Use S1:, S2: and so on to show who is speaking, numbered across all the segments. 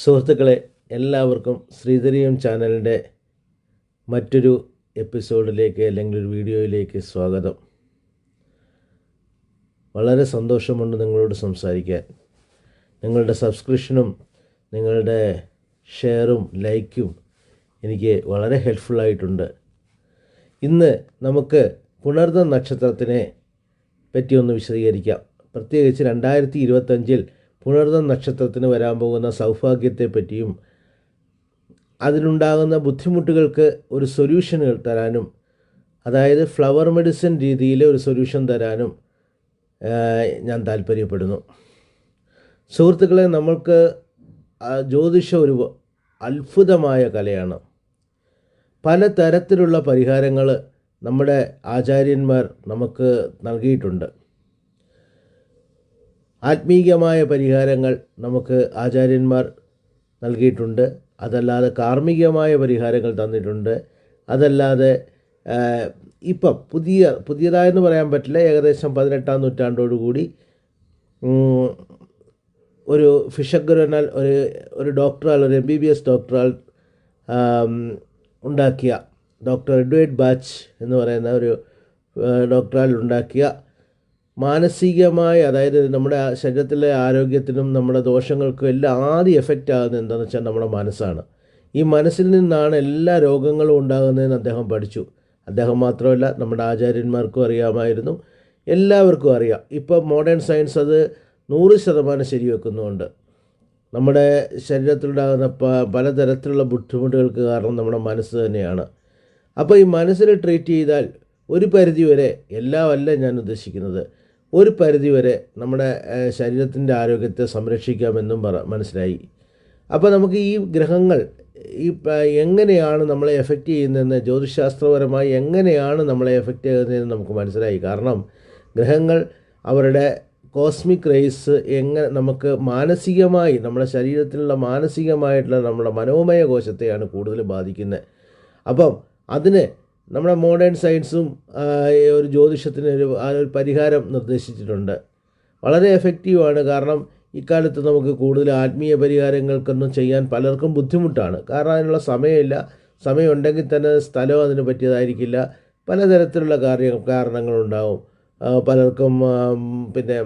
S1: സുഹൃത്തുക്കളെ എല്ലാവർക്കും ശ്രീധരീയം ചാനലിന്റെ മറ്റൊരു എപ്പിസോഡിലേക്ക് അല്ലെങ്കിൽ ഒരു വീഡിയോയിലേക്ക് സ്വാഗതം. വളരെ സന്തോഷമുണ്ട് നിങ്ങളോട് സംസാരിക്കാൻ. നിങ്ങളുടെ സബ്സ്ക്രിപ്ഷനും നിങ്ങളുടെ ഷെയറും ലൈക്കും എനിക്ക് വളരെ ഹെൽപ്ഫുള്ളായിട്ടുണ്ട് ഇന്ന് നമുക്ക് പുണർന്ന നക്ഷത്രത്തിനെ പറ്റി ഒന്ന് വിശദീകരിക്കാം. പ്രത്യേകിച്ച് രണ്ടായിരത്തി ഇരുപത്തഞ്ചിൽ പുണർന്ന നക്ഷത്രത്തിന് വരാൻ പോകുന്ന സൗഭാഗ്യത്തെ പറ്റിയും അതിലുണ്ടാകുന്ന ബുദ്ധിമുട്ടുകൾക്ക് ഒരു സൊല്യൂഷനുകൾ തരാനും അതായത് ഫ്ലവർ മെഡിസിൻ രീതിയിൽ ഒരു സൊല്യൂഷൻ തരാനും ഞാൻ താല്പര്യപ്പെടുന്നു. സുഹൃത്തുക്കളെ നമ്മൾക്ക് ജ്യോതിഷം ഒരു അത്ഭുതമായ കലയാണ്. പല തരത്തിലുള്ള പരിഹാരങ്ങൾ നമ്മുടെ ആചാര്യന്മാർ നമുക്ക് നൽകിയിട്ടുണ്ട്. ആത്മീയമായ പരിഹാരങ്ങൾ നമുക്ക് ആചാര്യന്മാർ നൽകിയിട്ടുണ്ട്. അതല്ലാതെ കാർമ്മികമായ പരിഹാരങ്ങൾ തന്നിട്ടുണ്ട്. അതല്ലാതെ ഇപ്പം പുതിയ പുതിയതായെന്ന് പറയാൻ പറ്റില്ല. ഏകദേശം പതിനെട്ടാം നൂറ്റാണ്ടോടുകൂടി കൂടി ഒരു ഫിഷഗ്രനൽ ഒരു ഒരു ഡോക്ടറാൽ ഒരു എം ബി ബി എസ് ഡോക്ടറാൽ ഉണ്ടാക്കിയ ഡോക്ടർ എഡ്വേർഡ് ബാച്ച് എന്ന് പറയുന്ന ഒരു ഡോക്ടറാൽ ഉണ്ടാക്കിയ മാനസികമായ അതായത് നമ്മുടെ ശരീരത്തിലെ ആരോഗ്യത്തിനും നമ്മുടെ ദോഷങ്ങൾക്കും എല്ലാം ആദ്യം എഫക്റ്റ് ആകുന്നത് എന്താണെന്ന് വെച്ചാൽ നമ്മുടെ മനസ്സാണ്. ഈ മനസ്സിൽ നിന്നാണ് എല്ലാ രോഗങ്ങളും ഉണ്ടാകുന്നതെന്ന് അദ്ദേഹം പഠിച്ചു. അദ്ദേഹം മാത്രമല്ല നമ്മുടെ ആചാര്യന്മാർക്കും അറിയാമായിരുന്നു. എല്ലാവർക്കും അറിയാം. ഇപ്പോൾ മോഡേൺ സയൻസ് അത് നൂറ് ശതമാനം ശരിവെക്കുന്നുണ്ട്. നമ്മുടെ ശരീരത്തിലുണ്ടാകുന്ന പ പലതരത്തിലുള്ള ബുദ്ധിമുട്ടുകൾക്ക് കാരണം നമ്മുടെ മനസ്സ് തന്നെയാണ്. അപ്പോൾ ഈ മനസ്സിനെ ട്രീറ്റ് ചെയ്താൽ ഒരു പരിധിവരെ എല്ലാമല്ല ഞാൻ ഉദ്ദേശിക്കുന്നത്. ഒരു പരിധിവരെ നമ്മുടെ ശരീരത്തിന്റെ ആരോഗ്യത്തെ സംരക്ഷിക്കാമെന്നും പറ മനസ്സിലായി. അപ്പോൾ നമുക്ക് ഈ ഗ്രഹങ്ങൾ ഈ എങ്ങനെയാണ് നമ്മളെ എഫക്റ്റ് ചെയ്യുന്നതെന്ന് ജ്യോതിശാസ്ത്രപരമായി എങ്ങനെയാണ് നമ്മളെ എഫക്റ്റ് ചെയ്യുന്നതെന്ന് നമുക്ക് മനസ്സിലായി. കാരണം ഗ്രഹങ്ങൾ അവരുടെ കോസ്മിക് റേസ് എങ്ങനെ നമുക്ക് മാനസികമായി നമ്മുടെ ശരീരത്തിലുള്ള മാനസികമായിട്ടുള്ള നമ്മുടെ മനോമയ കോശത്തെയാണ് കൂടുതൽ ബാധിക്കുന്നത്. അപ്പം അതിന് നമ്മുടെ മോഡേൺ സയൻസും ഒരു ജ്യോതിഷത്തിന് ഒരു പരിഹാരം നിർദ്ദേശിച്ചിട്ടുണ്ട്. വളരെ എഫക്റ്റീവാണ്. കാരണം ഇക്കാലത്ത് നമുക്ക് കൂടുതൽ ആത്മീയ പരിഹാരങ്ങൾക്കൊന്നും ചെയ്യാൻ പലർക്കും ബുദ്ധിമുട്ടാണ്. കാരണം അതിനുള്ള സമയമില്ല. സമയമുണ്ടെങ്കിൽ തന്നെ സ്ഥലം അതിന് പറ്റിയതായിരിക്കില്ല. പലതരത്തിലുള്ള കാര്യ കാരണങ്ങളുണ്ടാവും. പലർക്കും പിന്നെ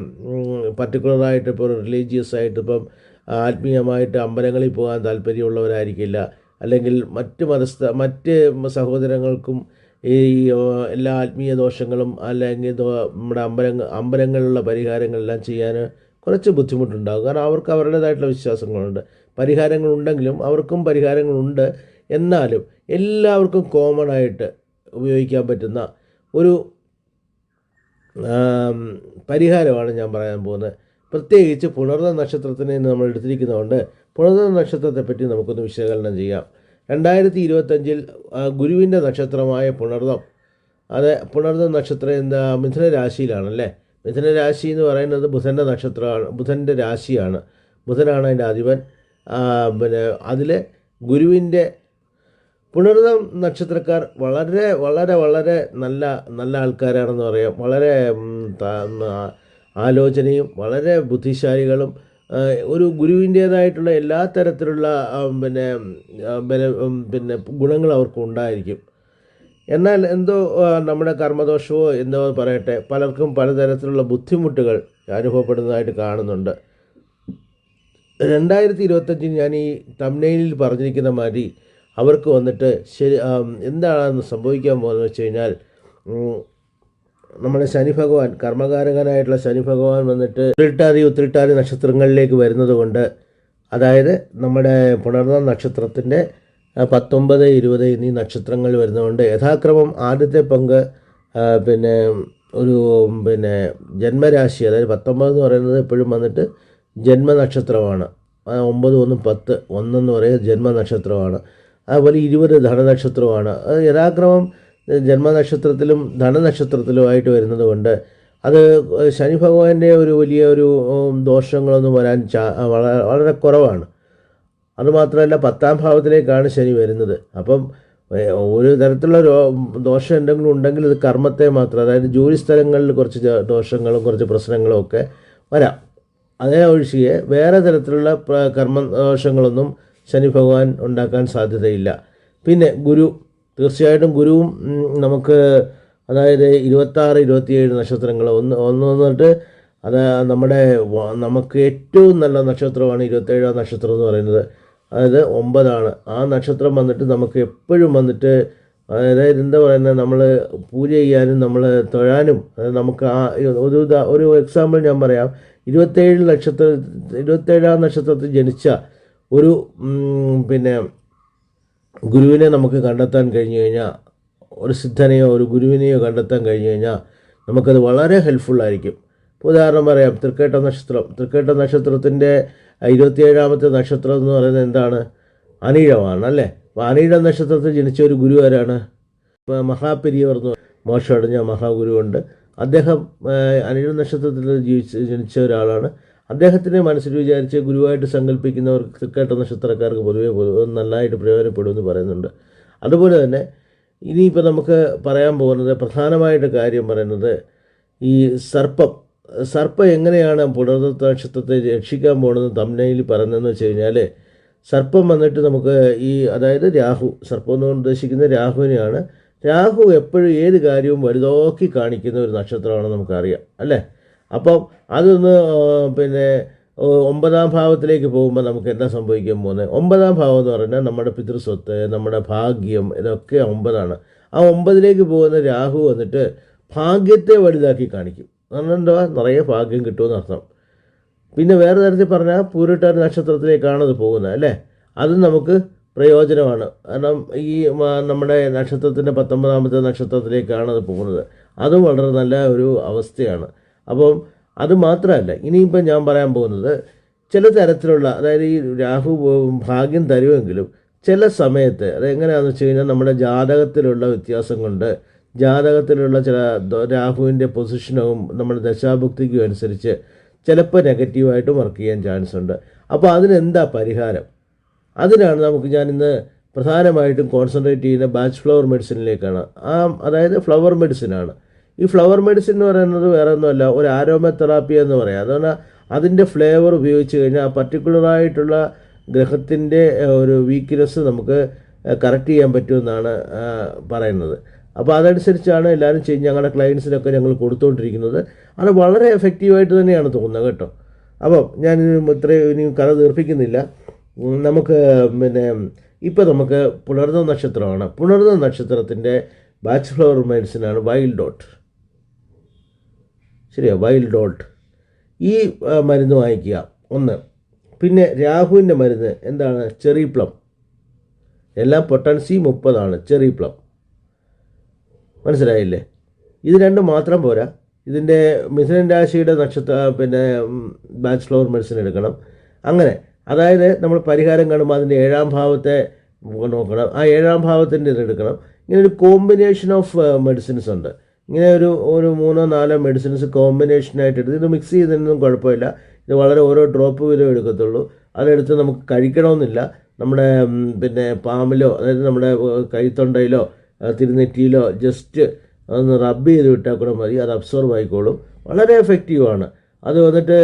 S1: പർട്ടിക്കുലറായിട്ട് ഇപ്പോൾ റിലീജിയസ് ആയിട്ട് ഇപ്പം ആത്മീയമായിട്ട് അമ്പലങ്ങളിൽ പോകാൻ താല്പര്യമുള്ളവരായിരിക്കില്ല. അല്ലെങ്കിൽ മറ്റ് മതസ്ഥ മറ്റ് സഹോദരങ്ങൾക്കും ഈ എല്ലാ ആത്മീയ ദോഷങ്ങളും അല്ലെങ്കിൽ നമ്മുടെ അമ്പലങ്ങൾ അമ്പലങ്ങളിലുള്ള പരിഹാരങ്ങളെല്ലാം ചെയ്യാൻ കുറച്ച് ബുദ്ധിമുട്ടുണ്ടാകും. കാരണം അവർക്ക് അവരുടേതായിട്ടുള്ള വിശ്വാസങ്ങളുണ്ട്. പരിഹാരങ്ങളുണ്ടെങ്കിലും അവർക്കും പരിഹാരങ്ങളുണ്ട്. എന്നാലും എല്ലാവർക്കും കോമൺ ആയിട്ട് ഉപയോഗിക്കാൻ പറ്റുന്ന ഒരു പരിഹാരമാണ് ഞാൻ പറയാൻ പോകുന്നത്. പ്രത്യേകിച്ച് പുണർന്ന നക്ഷത്രത്തിനെ നമ്മൾ എടുത്തിരിക്കുന്നതുകൊണ്ട് പുണർന്ന നക്ഷത്രത്തെപ്പറ്റി നമുക്കൊന്ന് വിശകലനം ചെയ്യാം. രണ്ടായിരത്തി ഇരുപത്തഞ്ചിൽ ഗുരുവിന്റെ നക്ഷത്രമായ പുണർന്നം അത് പുണർന്ന നക്ഷത്രം എന്താ മിഥുന രാശിയിലാണല്ലേ? മിഥുന രാശി എന്ന് പറയുന്നത് ബുധന്റെ നക്ഷത്രമാണ് ബുധന്റെ രാശിയാണ്. ബുധനാണ് അതിന്റെ അധിപൻ. പിന്നെ അതിൽ ഗുരുവിന്റെ പുണർന്നം നക്ഷത്രക്കാർ വളരെ വളരെ വളരെ നല്ല നല്ല ആൾക്കാരാണെന്ന് പറയാം. വളരെ ആലോചനയും വളരെ ബുദ്ധിശാലികളും ഒരു ഗുരുവിന്റേതായിട്ടുള്ള എല്ലാ തരത്തിലുള്ള പിന്നെ ബല- പിന്നെ ഗുണങ്ങൾ അവർക്ക് ഉണ്ടായിരിക്കും. എന്നാൽ എന്തോ നമ്മുടെ കർമ്മദോഷമോ എന്തോ പറയട്ടെ പലർക്കും പലതരത്തിലുള്ള ബുദ്ധിമുട്ടുകൾ അനുഭവപ്പെടുന്നതായിട്ട് കാണുന്നുണ്ട്. രണ്ടായിരത്തി ഇരുപത്തഞ്ചിൽ ഞാൻ ഈ തമിഴ്നയിൽ പറഞ്ഞിരിക്കുന്ന മാതിരി അവർക്ക് വന്നിട്ട് ശരി എന്താണെന്ന് എന്താണ് സംഭവിക്കാൻ പോകുന്നത് വെച്ച് കഴിഞ്ഞാൽ നമ്മുടെ ശനി ഭഗവാൻ കർമ്മകാരകനായിട്ടുള്ള ശനി ഭഗവാൻ വന്നിട്ട് ഉത്രിട്ടാതി ഉത്രിട്ടാതി നക്ഷത്രങ്ങളിലേക്ക് വരുന്നത് കൊണ്ട് അതായത് നമ്മുടെ പുണർന്ന നക്ഷത്രത്തിന്റെ പത്തൊമ്പത് ഇരുപത് എന്നീ നക്ഷത്രങ്ങൾ വരുന്നതുകൊണ്ട് യഥാക്രമം ആദ്യത്തെ പങ്ക് പിന്നെ ഒരു പിന്നെ ജന്മരാശി അതായത് പത്തൊമ്പത് എന്ന് പറയുന്നത് എപ്പോഴും വന്നിട്ട് ജന്മനക്ഷത്രമാണ്. ഒമ്പത് ഒന്ന് പത്ത് ഒന്നെന്ന് പറയുന്നത് ജന്മനക്ഷത്രമാണ്. അതുപോലെ ഇരുപത് ധനനക്ഷത്രമാണ്. അത് യഥാക്രമം ജന്മനക്ഷത്രത്തിലും ധനനക്ഷത്രത്തിലും ആയിട്ട് വരുന്നത് കൊണ്ട് അത് ശനി ഭഗവാന്റെ ഒരു വലിയ ഒരു ദോഷങ്ങളൊന്നും വരാൻ വളരെ കുറവാണ്. അതുമാത്രമല്ല പത്താം ഭാവത്തിലേക്കാണ് ശനി വരുന്നത്. അപ്പം ഒരു തരത്തിലുള്ള രോ ദോഷം എന്തെങ്കിലും ഉണ്ടെങ്കിൽ ഇത് കർമ്മത്തെ മാത്രം അതായത് ജോലി സ്ഥലങ്ങളിൽ കുറച്ച് ദോഷങ്ങളും കുറച്ച് പ്രശ്നങ്ങളും ഒക്കെ വരാം. അതേ ഒഴിച്ചിയെ വേറെ തരത്തിലുള്ള കർമ്മ ദോഷങ്ങളൊന്നും ശനി ഭഗവാൻ ഉണ്ടാക്കാൻ സാധ്യതയില്ല. പിന്നെ ഗുരു തീർച്ചയായിട്ടും ഗുരുവും നമുക്ക് അതായത് ഇരുപത്താറ് ഇരുപത്തിയേഴ് നക്ഷത്രങ്ങൾ ഒന്ന് ഒന്ന് വന്നിട്ട് അത് നമ്മുടെ നമുക്ക് ഏറ്റവും നല്ല നക്ഷത്രമാണ് ഇരുപത്തേഴാം നക്ഷത്രം എന്ന് പറയുന്നത്. അതായത് ഒമ്പതാണ്. ആ നക്ഷത്രം വന്നിട്ട് നമുക്ക് എപ്പോഴും വന്നിട്ട് അതായത് എന്താ പറയുന്നത്? നമ്മൾ പൂജ ചെയ്യാനും നമ്മൾ തൊഴാനും അതായത് നമുക്ക് ആ ഒരു ഒരു എക്സാമ്പിൾ ഞാൻ പറയാം. ഇരുപത്തേഴ് നക്ഷത്ര ഇരുപത്തേഴാം നക്ഷത്രത്തിൽ ജനിച്ച ഒരു പിന്നെ ഗുരുവിനെ നമുക്ക് കണ്ടെത്താൻ കഴിഞ്ഞു കഴിഞ്ഞാൽ ഒരു സിദ്ധനെയോ ഒരു ഗുരുവിനെയോ കണ്ടെത്താൻ കഴിഞ്ഞു കഴിഞ്ഞാൽ നമുക്കത് വളരെ ഹെൽപ്ഫുള്ളായിരിക്കും ഉദാഹരണം പറയാം തൃക്കേട്ട നക്ഷത്രം. തൃക്കേട്ട നക്ഷത്രത്തിന്റെ ഇരുപത്തിയേഴാമത്തെ നക്ഷത്രം എന്ന് പറയുന്നത് എന്താണ്? അനീഴമാണ് അല്ലേ? അപ്പോൾ അനീഴ നക്ഷത്രത്തിൽ ജനിച്ച ഒരു ഗുരു ആരാണ്? ഇപ്പോൾ മഹാപെരിയവർ എന്ന് മോശമടഞ്ഞ മഹാഗുരുവുണ്ട്. അദ്ദേഹം അനീഴ നക്ഷത്രത്തിൽ ജീവിച്ച് ജനിച്ച ഒരാളാണ്. അദ്ദേഹത്തിനെ മനസ്സിൽ വിചാരിച്ച് ഗുരുവായിട്ട് സങ്കല്പിക്കുന്നവർക്ക് തൃക്കേട്ട നക്ഷത്രക്കാർക്ക് പൊതുവെ നന്നായിട്ട് പ്രയോജനപ്പെടുമെന്ന് പറയുന്നുണ്ട്. അതുപോലെ തന്നെ ഇനിയിപ്പോൾ നമുക്ക് പറയാൻ പോകുന്നത് പ്രധാനമായിട്ട് കാര്യം പറയുന്നത് ഈ സർപ്പം. സർപ്പം എങ്ങനെയാണ് പുണർദത്ത നക്ഷത്രത്തെ രക്ഷിക്കാൻ പോകുന്നത് തമ്മനയിൽ പറയുന്നതെന്ന് വെച്ച് കഴിഞ്ഞാൽ സർപ്പം വന്നിട്ട് നമുക്ക് ഈ അതായത് രാഹു സർപ്പം എന്ന് ഉദ്ദേശിക്കുന്ന രാഹുവിനെയാണ്. രാഹു എപ്പോഴും ഏത് കാര്യവും വലുതോക്കി കാണിക്കുന്ന ഒരു നക്ഷത്രമാണെന്ന് നമുക്കറിയാം അല്ലേ? അപ്പം അതൊന്ന് പിന്നെ ഒമ്പതാം ഭാവത്തിലേക്ക് പോകുമ്പോൾ നമുക്ക് എന്താ സംഭവിക്കാൻ പോകുന്നത്? ഒമ്പതാം ഭാവം എന്ന് പറഞ്ഞാൽ നമ്മുടെ പിതൃസ്വത്ത് നമ്മുടെ ഭാഗ്യം ഇതൊക്കെ ഒമ്പതാണ്. ആ ഒമ്പതിലേക്ക് പോകുന്ന രാഹു വന്നിട്ട് ഭാഗ്യത്തെ വലുതാക്കി കാണിക്കും. എന്താ നിറയെ ഭാഗ്യം കിട്ടുമെന്ന് അർത്ഥം. പിന്നെ വേറെ തരത്തിൽ പറഞ്ഞാൽ പൂരിട്ടാർ നക്ഷത്രത്തിലേക്കാണ് അത് പോകുന്നത് അല്ലേ? അതും നമുക്ക് പ്രയോജനമാണ്. കാരണം ഈ നമ്മുടെ നക്ഷത്രത്തിന്റെ പത്തൊമ്പതാമത്തെ നക്ഷത്രത്തിലേക്കാണ് അത് പോകുന്നത്. അതും വളരെ നല്ല ഒരു അവസ്ഥയാണ്. അപ്പം അത് മാത്രമല്ല ഇനിയിപ്പം ഞാൻ പറയാൻ പോകുന്നത് ചില തരത്തിലുള്ള അതായത് ഈ രാഹു ഭാഗ്യം തരുമെങ്കിലും ചില സമയത്ത് അതെങ്ങനെയാണെന്ന് വെച്ച് കഴിഞ്ഞാൽ നമ്മുടെ ജാതകത്തിലുള്ള വ്യത്യാസം കൊണ്ട് ജാതകത്തിലുള്ള ചില രാഹുവിന്റെ പൊസിഷനും നമ്മുടെ ദശാഭുക്തിക്കും അനുസരിച്ച് ചിലപ്പോൾ നെഗറ്റീവായിട്ട് വർക്ക് ചെയ്യാൻ ചാൻസ് ഉണ്ട്. അപ്പോൾ അതിനെന്താ പരിഹാരം? അതിനാണ് നമുക്ക് ഞാൻ ഇന്ന് പ്രധാനമായിട്ടും കോൺസെൻട്രേറ്റ് ചെയ്യുന്ന ബാച്ച് ഫ്ലവർ മെഡിസിനിലേക്കാണ്. ആ അതായത് ഫ്ലവർ മെഡിസിനാണ്. ഈ ഫ്ലവർ മെഡിസിൻ എന്ന് പറയുന്നത് വേറെ ഒന്നുമല്ല ഒരു ആരോമ തെറാപ്പി എന്ന് പറയാം. അതുകൊണ്ട് അതിന്റെ ഫ്ലേവർ ഉപയോഗിച്ച് കഴിഞ്ഞാൽ ആ പർട്ടിക്കുലറായിട്ടുള്ള ഗ്രഹത്തിന്റെ ഒരു വീക്ക്നെസ് നമുക്ക് കറക്റ്റ് ചെയ്യാൻ പറ്റുമെന്നാണ് പറയുന്നത്. അപ്പോൾ അതനുസരിച്ചാണ് എല്ലാവരും ചെയ്ത് ഞങ്ങളുടെ ക്ലയൻസിനൊക്കെ ഞങ്ങൾ കൊടുത്തുകൊണ്ടിരിക്കുന്നത് അത് വളരെ എഫക്റ്റീവായിട്ട് തന്നെയാണ് തോന്നുന്നത് കേട്ടോ. അപ്പം ഞാൻ ഇത്രയും ഇനി കഥ തീർപ്പിക്കുന്നില്ല നമുക്ക് പിന്നെ ഇപ്പോൾ നമുക്ക് പുണർന്ന നക്ഷത്രമാണ്. പുണർന്ന നക്ഷത്രത്തിന്റെ ബാച്ച് ഫ്ലവർ മെഡിസിനാണ് വൈൽഡ് ഡോട്ട് ശരിയാ വൈൽഡ് ഡോട്ട് ഈ മരുന്ന് വാങ്ങിക്കുക ഒന്ന്. പിന്നെ രാഹുവിന്റെ മരുന്ന് എന്താണ്? Cherry plum. എല്ലാം പൊട്ടൻസി മുപ്പതാണ് ചെറി പ്ലം. മനസ്സിലായില്ലേ? ഇത് രണ്ടും മാത്രം പോരാ. ഇതിന്റെ മിഥുനൻ രാശിയുടെ നക്ഷത്ര പിന്നെ ബാച്ചിലോർ മെഡിസിൻ എടുക്കണം. അങ്ങനെ അതായത് നമ്മൾ പരിഹാരം കാണുമ്പോൾ അതിന്റെ ഏഴാം ഭാവത്തെ നോക്കണം. ആ ഏഴാം ഭാവത്തിന്റെ ഇത് എടുക്കണം. ഇങ്ങനെ ഒരു കോമ്പിനേഷൻ ഓഫ് മെഡിസിൻസ് ഉണ്ട്. ഇങ്ങനെ ഒരു ഒരു മൂന്നോ നാലോ മെഡിസിൻസ് കോമ്പിനേഷനായിട്ട് എടുത്ത് ഇത് മിക്സ് ചെയ്തതിനൊന്നും കുഴപ്പമില്ല. ഇത് വളരെ ഓരോ ഡ്രോപ്പ് വീതം എടുക്കത്തുള്ളൂ. അതെടുത്ത് നമുക്ക് കഴിക്കണമെന്നില്ല. നമ്മുടെ പിന്നെ പാമ്പിലോ അതായത് നമ്മുടെ കൈത്തൊണ്ടയിലോ തിരുനെറ്റിയിലോ ജസ്റ്റ് ഒന്ന് റബ്ബ് ചെയ്ത് വിട്ടാൽ കൂടെ മതി. അത് അബ്സോർബ് ആയിക്കോളും. വളരെ എഫക്റ്റീവാണ് അത് വന്നിട്ട്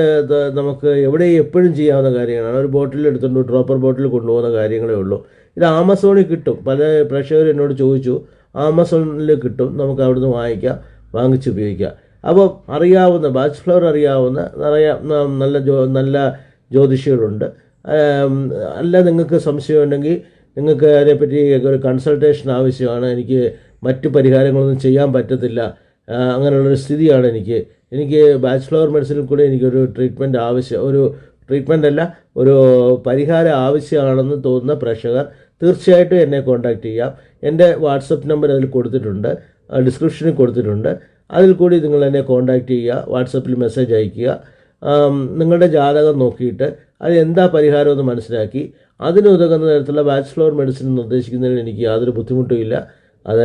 S1: നമുക്ക് എവിടെയും എപ്പോഴും ചെയ്യാവുന്ന കാര്യങ്ങളാണ്. ഒരു ബോട്ടിൽ എടുത്തുകൊണ്ട് ഡ്രോപ്പർ ബോട്ടിൽ കൊണ്ടുപോകുന്ന കാര്യങ്ങളേ ഉള്ളൂ. ഇത് ആമസോണിൽ കിട്ടും. പല പ്രേക്ഷകർ എന്നോട് ചോദിച്ചു ആമസോണിൽ കിട്ടും. നമുക്ക് അവിടുന്ന് വാങ്ങിക്കാം. വാങ്ങിച്ച് ഉപയോഗിക്കാം. അപ്പോൾ അറിയാവുന്ന ബാച്ച് ഫ്ലവർ അറിയാവുന്ന നിറയെ നല്ല ജോ നല്ല ജ്യോതിഷികളുണ്ട്. അല്ല നിങ്ങൾക്ക് സംശയമുണ്ടെങ്കിൽ നിങ്ങൾക്ക് അതിനെപ്പറ്റി ഒരു കൺസൾട്ടേഷൻ ആവശ്യമാണ്. എനിക്ക് മറ്റു പരിഹാരങ്ങളൊന്നും ചെയ്യാൻ പറ്റത്തില്ല. അങ്ങനെയുള്ളൊരു സ്ഥിതിയാണ് എനിക്ക്. എനിക്ക് ബാച്ച് ഫ്ലവർ മെഡിസിനിൽ കൂടെ എനിക്കൊരു ട്രീറ്റ്മെന്റ് ആവശ്യം ഒരു ട്രീറ്റ്മെന്റ് അല്ല ഒരു പരിഹാരം ആവശ്യമാണെന്ന് തോന്നുന്ന പ്രേക്ഷകർ തീർച്ചയായിട്ടും എന്നെ കോൺടാക്റ്റ് ചെയ്യാം. എന്റെ വാട്സപ്പ് നമ്പർ അതിൽ കൊടുത്തിട്ടുണ്ട് ഡിസ്ക്രിപ്ഷനിൽ കൊടുത്തിട്ടുണ്ട്. അതിൽ കൂടി നിങ്ങൾ എന്നെ കോൺടാക്റ്റ് ചെയ്യുക വാട്സപ്പിൽ മെസ്സേജ് അയയ്ക്കുക. നിങ്ങളുടെ ജാതകം നോക്കിയിട്ട് അത് എന്താ പരിഹാരം എന്ന് മനസ്സിലാക്കി. അതിനുതകുന്ന തരത്തിലുള്ള ബാച്ച് ഫ്ലവർ മെഡിസിൻ നിർദ്ദേശിക്കുന്നതിന് എനിക്ക് യാതൊരു ബുദ്ധിമുട്ടും ഇല്ല. അത്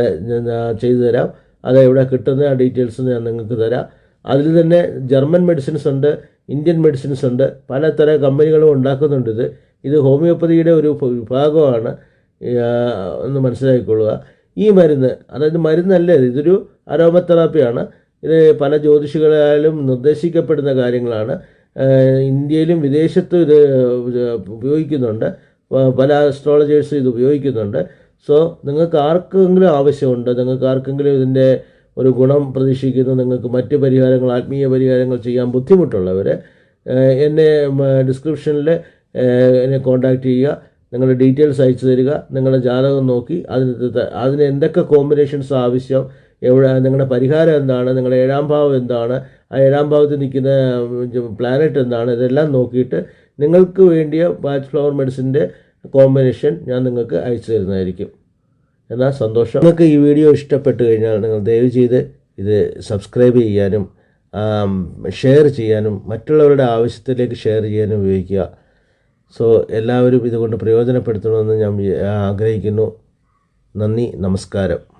S1: ചെയ്തു തരാം. അത് എവിടെ കിട്ടുന്ന ആ ഡീറ്റെയിൽസ് ഞാൻ നിങ്ങൾക്ക് തരാം. അതിൽ തന്നെ ജർമ്മൻ മെഡിസിൻസ് ഉണ്ട് ഇന്ത്യൻ മെഡിസിൻസ് ഉണ്ട് പലതരം കമ്പനികളും ഉണ്ടാക്കുന്നുണ്ട് ഇത്. ഇത് ഹോമിയോപ്പതിയുടെ ഒരു വിഭാഗമാണ്. ആ, എന്ന് മനസ്സിലാക്കിക്കൊള്ളുക. ഈ മരുന്ന് അതായത് മരുന്നല്ല ഇത് ഇതൊരു അരോമ തെറാപ്പിയാണ് ഇത് പല ജ്യോതിഷികളായാലും നിർദ്ദേശിക്കപ്പെടുന്ന കാര്യങ്ങളാണ്. ഇന്ത്യയിലും വിദേശത്തും ഇത് ഉപയോഗിക്കുന്നുണ്ട്. പല അസ്ട്രോളജേഴ്സും ഇത് ഉപയോഗിക്കുന്നുണ്ട്. സോ നിങ്ങൾക്ക് ആർക്കെങ്കിലും ആവശ്യമുണ്ട് നിങ്ങൾക്ക് ആർക്കെങ്കിലും ഇതിന്റെ ഒരു ഗുണം പ്രതീക്ഷിക്കുന്നു നിങ്ങൾക്ക് മറ്റ് പരിഹാരങ്ങൾ ആത്മീയ പരിഹാരങ്ങൾ ചെയ്യാൻ ബുദ്ധിമുട്ടുള്ളവർ എന്നെ ഡിസ്ക്രിപ്ഷനിൽ എന്നെ കോൺടാക്റ്റ് ചെയ്യുക. നിങ്ങളുടെ ഡീറ്റെയിൽസ് അയച്ചു തരിക നിങ്ങളുടെ ജാതകം നോക്കി അതിന് അതിന് എന്തൊക്കെ കോമ്പിനേഷൻസ് ആവശ്യം എവിടെ നിങ്ങളുടെ പരിഹാരം എന്താണ് നിങ്ങളുടെ ഏഴാം ഭാവം എന്താണ് ആ ഏഴാം ഭാവത്തിൽ നിൽക്കുന്ന പ്ലാനറ്റ് എന്താണ് ഇതെല്ലാം നോക്കിയിട്ട് നിങ്ങൾക്ക് വേണ്ടിയ ബാച്ച് ഫ്ലവർ മെഡിസിന്റെ കോമ്പിനേഷൻ ഞാൻ നിങ്ങൾക്ക് അയച്ചു തരുന്നതായിരിക്കും. എന്നാൽ സന്തോഷം. നിങ്ങൾക്ക് ഈ വീഡിയോ ഇഷ്ടപ്പെട്ട് കഴിഞ്ഞാൽ നിങ്ങൾ ദയവ് ചെയ്ത് ഇത് സബ്സ്ക്രൈബ് ചെയ്യാനും ഷെയർ ചെയ്യാനും മറ്റുള്ളവരുടെ ആവശ്യത്തിലേക്ക് ഷെയർ ചെയ്യാനും ഉപയോഗിക്കുക. സോ എല്ലാവരും ഇതുകൊണ്ട് പ്രയോജനപ്പെടുത്തണമെന്ന് ഞാൻ ആഗ്രഹിക്കുന്നു. നന്ദി നമസ്കാരം.